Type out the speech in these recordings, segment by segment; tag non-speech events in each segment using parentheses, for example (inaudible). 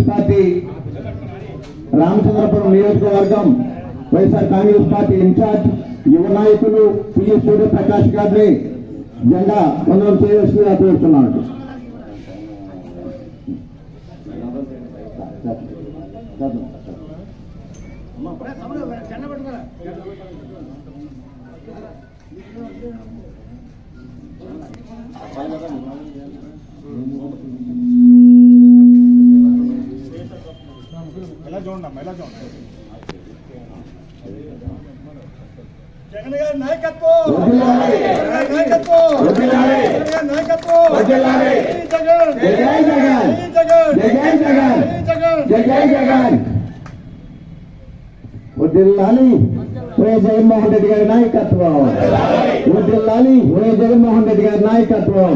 Congress party Ramachandrapuram నియోజకవర్గం YSR Congress party incharge యువ నాయకులు పిఎస్ సూర్యప్రకాష్ గారిని జెండా వందనం చేయవలసిందిగా కోరుతున్నాను. ఎలా జగన్ గారి నాయకత్వం. జగన్ నాయకత్వం. జగన్ నాయకత్వం జగన్ జగన్. జగన్ జగన్. జగన్ జై జై జగన్ ఓ జగన్మోహన్ రెడ్డి గారి నాయకత్వం. వదిల్లాలి ఓ జగన్మోహన్ రెడ్డి గారి నాయకత్వం.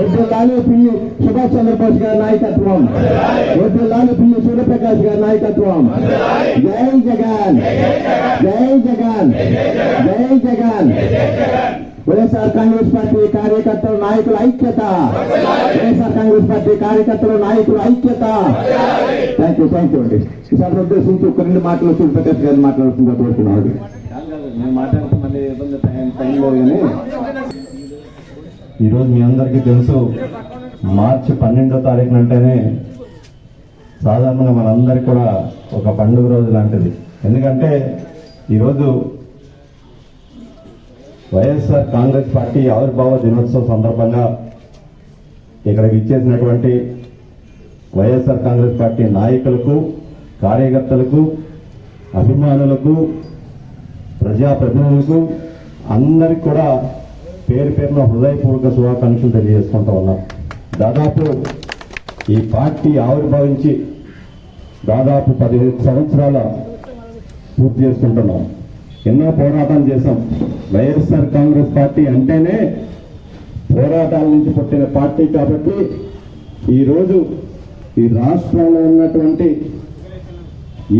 వదిల్లాలి పిల్లి సుభాష్ చంద్రబోస్ గారి నాయకత్వం. వదిల్లాలి పిల్లి సూర్యప్రకాష్ గారి నాయకత్వం. జై జగన్. జై జగన్. జై జగన్. వైఎస్ఆర్ కాంగ్రెస్ పార్టీ కార్యకర్తల నాయకుల ఐక్యత. వైఎస్ఆర్ కాంగ్రెస్ పార్టీ కార్యకర్తల నాయకుల ఐక్యత. థ్యాంక్ యూ థ్యాంక్ యూ అండి. ఈసారి ఉద్దేశించి ఒక రెండు మాటలు సూర్యప్రకాష్ గారు మాట్లాడుతుందా కోరుతున్నాడు నేను మాట్లాడుతూ ఇబ్బంది కానీ ఈరోజు మీ అందరికీ తెలుసు మార్చి పన్నెండో తారీఖున అంటేనే సాధారణంగా మనందరికీ కూడా ఒక పండుగ రోజు లాంటిది. ఎందుకంటే ఈరోజు వైఎస్ఆర్ కాంగ్రెస్ పార్టీ ఆవిర్భావ దినోత్సవం సందర్భంగా ఇక్కడికి ఇచ్చేసినటువంటి వైఎస్ఆర్ కాంగ్రెస్ పార్టీ నాయకులకు కార్యకర్తలకు అభిమానులకు ప్రజాప్రతినిధులకు అందరికి కూడా పేరు పేరున హృదయపూర్వక శుభాకాంక్షలు తెలియజేసుకుంటూ ఉన్నాం. దాదాపు ఈ పార్టీ ఆవిర్భవించి దాదాపు పదిహేను సంవత్సరాల పూర్తి చేసుకుంటున్నాం. ఎన్నో పోరాటాలు చేశాం. వైఎస్ఆర్ కాంగ్రెస్ పార్టీ అంటేనే పోరాటాల నుంచి పుట్టిన పార్టీ కాబట్టి ఈరోజు ఈ రాష్ట్రంలో ఉన్నటువంటి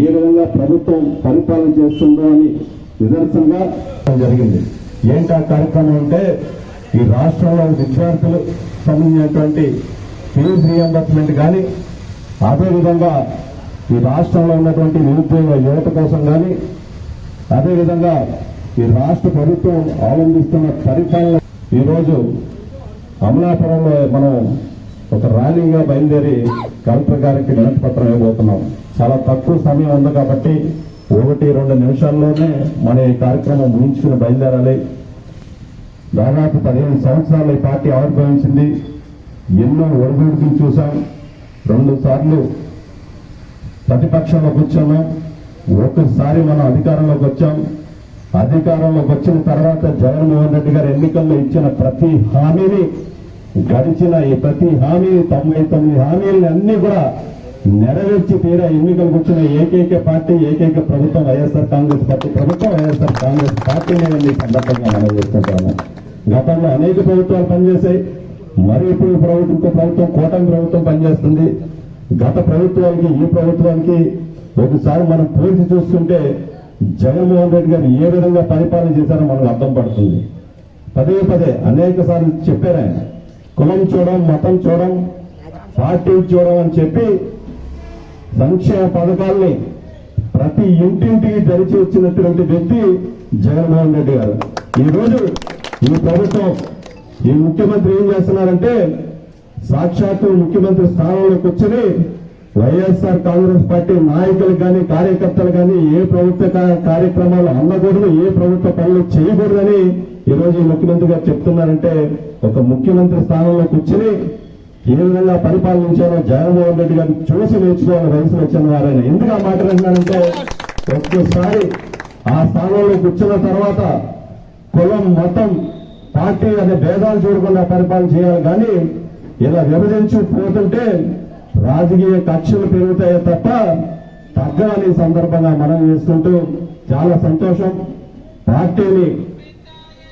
ఏ విధంగా ప్రభుత్వం పరిపాలన చేస్తుందో అని నిదర్శనంగా జరిగింది. ఏంటి ఆ కార్యక్రమం అంటే ఈ రాష్ట్రంలో విద్యార్థులు సంబంధించినటువంటి ఫీజు రియంబర్స్మెంట్ కానీ అదేవిధంగా ఈ రాష్ట్రంలో ఉన్నటువంటి నిరుద్యోగ యువత కోసం కానీ అదేవిధంగా ఈ రాష్ట్ర ప్రభుత్వం అవలంబిస్తున్న పరిపాలన ఈరోజు అమలాపురంలో మనం ఒక ర్యాలీగా బయలుదేరి కలెక్టర్ గారికి వినతి పత్రం ఇవ్వబోతున్నాం. చాలా తక్కువ సమయం ఉంది కాబట్టి ఒకటి రెండు నిమిషాల్లోనే మన ఈ కార్యక్రమం ముగించుకుని బయలుదేరాలి. దాదాపు పదిహేను సంవత్సరాలు ఈ పార్టీ ఆవిర్భవించింది. ఎన్నో ఒడిదుడుకులు చూసాం రెండు సార్లు ప్రతిపక్షంలో కూర్చున్నాం. ఒక్కసారి మనం అధికారంలోకి వచ్చాం. అధికారంలోకి వచ్చిన తర్వాత జగన్మోహన్ రెడ్డి గారు ఎన్నికల్లో ఇచ్చిన ప్రతి హామీని గడిచిన ఈ ప్రతి హామీని తొంభై తొమ్మిది హామీలని అన్ని కూడా నెరవేర్చి తీరా ఎన్నికలకు వచ్చిన ఏకైక పార్టీ ఏకైక ప్రభుత్వం వైఎస్ఆర్ కాంగ్రెస్ పార్టీ. ప్రభుత్వం వైఎస్ఆర్ కాంగ్రెస్ పార్టీనే ఈ సందర్భంగా మనం చేసుకుంటాము గతంలో అనేక ప్రభుత్వాలు పనిచేశాయి. మరి ఇప్పుడు ప్రభుత్వం ప్రభుత్వం కూటమి ప్రభుత్వం పనిచేస్తుంది. గత ప్రభుత్వానికి ఈ ప్రభుత్వానికి ఒకసారి మనం పోల్చి చూస్తుంటే జగన్మోహన్ రెడ్డి గారు ఏ విధంగా పరిపాలన చేశారో మనకు అర్థం పడుతుంది. పదే పదే అనేక సార్లు చెప్పారు ఆయన. కులం చూడడం మతం చూడడం పార్టీ చూడడం అని చెప్పి సంక్షేమ పథకాల్ని ప్రతి ఇంటింటికి తెరిచి వచ్చినటువంటి వ్యక్తి జగన్మోహన్ రెడ్డి గారు. ఈ రోజు ఈ ప్రభుత్వం ఈ ముఖ్యమంత్రి ఏం చేస్తున్నారంటే సాక్షాత్తు ముఖ్యమంత్రి స్థానంలోకి వచ్చి వైఎస్ఆర్ కాంగ్రెస్ పార్టీ నాయకులు కానీ కార్యకర్తలు కానీ ఏ ప్రభుత్వ కార్యక్రమాలు అందకూడదు ఏ ప్రభుత్వ పనులు చేయకూడదని ఈ రోజు ఈ ముఖ్యమంత్రి గారు చెప్తున్నారంటే ఒక ముఖ్యమంత్రి స్థానంలో కూర్చుని ఏ విధంగా పరిపాలించారో జగన్మోహన్ రెడ్డి గారిని చూసి నేర్చుకోవాలని వయసు వచ్చిన వారైనా ఎందుకు ఆ మాట అంటున్నానంటే ఒక్కసారి ఆ స్థానంలో కూర్చున్న తర్వాత కులం మతం పార్టీ అనే భేదాలు చూడకుండా పరిపాలన చేయాలి కానీ ఇలా విభజించి పోతుంటే రాజకీయ కక్షలు పెరుగుతాయే తప్ప తగ్గని సందర్భంగా మనం చేసుకుంటూ చాలా సంతోషం. పార్టీని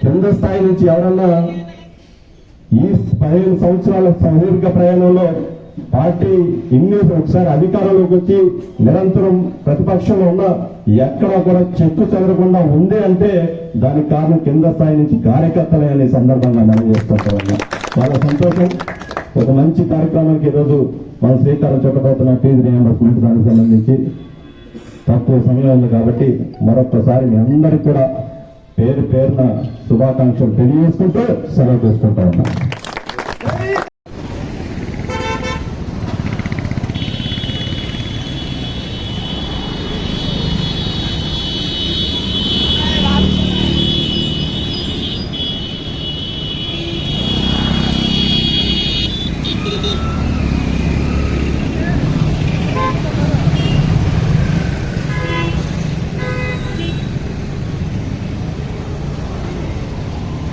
కింద స్థాయి నుంచి ఎవరన్నా ఈ పదిహేను సంవత్సరాల సుదీర్ఘ ప్రయాణంలో పార్టీ ఇన్ని ఒకసారి అధికారంలోకి వచ్చి నిరంతరం ప్రతిపక్షంలో ఉన్న ఎక్కడ కూడా చెక్కు చెదరకుండా ఉంది అంటే దానికి కారణం కింద స్థాయి నుంచి కార్యకర్తలే అనే సందర్భంగా మనం చేసుకుంటా చాలా సంతోషం. ఒక మంచి కార్యక్రమానికి ఈరోజు మనం శ్రీకారం చుట్టబోతున్న ఫీజు రియంబర్స్మెంట్ దానికి సంబంధించి తక్కువ సమయం ఉంది కాబట్టి మరొక్కసారి మీ అందరికీ కూడా పేరు పేరున శుభాకాంక్షలు తెలియజేసుకుంటూ సెలవు తీసుకుంటా ఉన్నాం.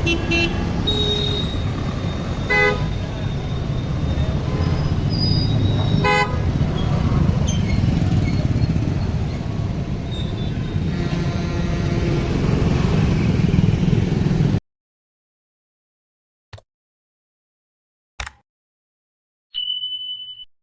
Hee (laughs) hee.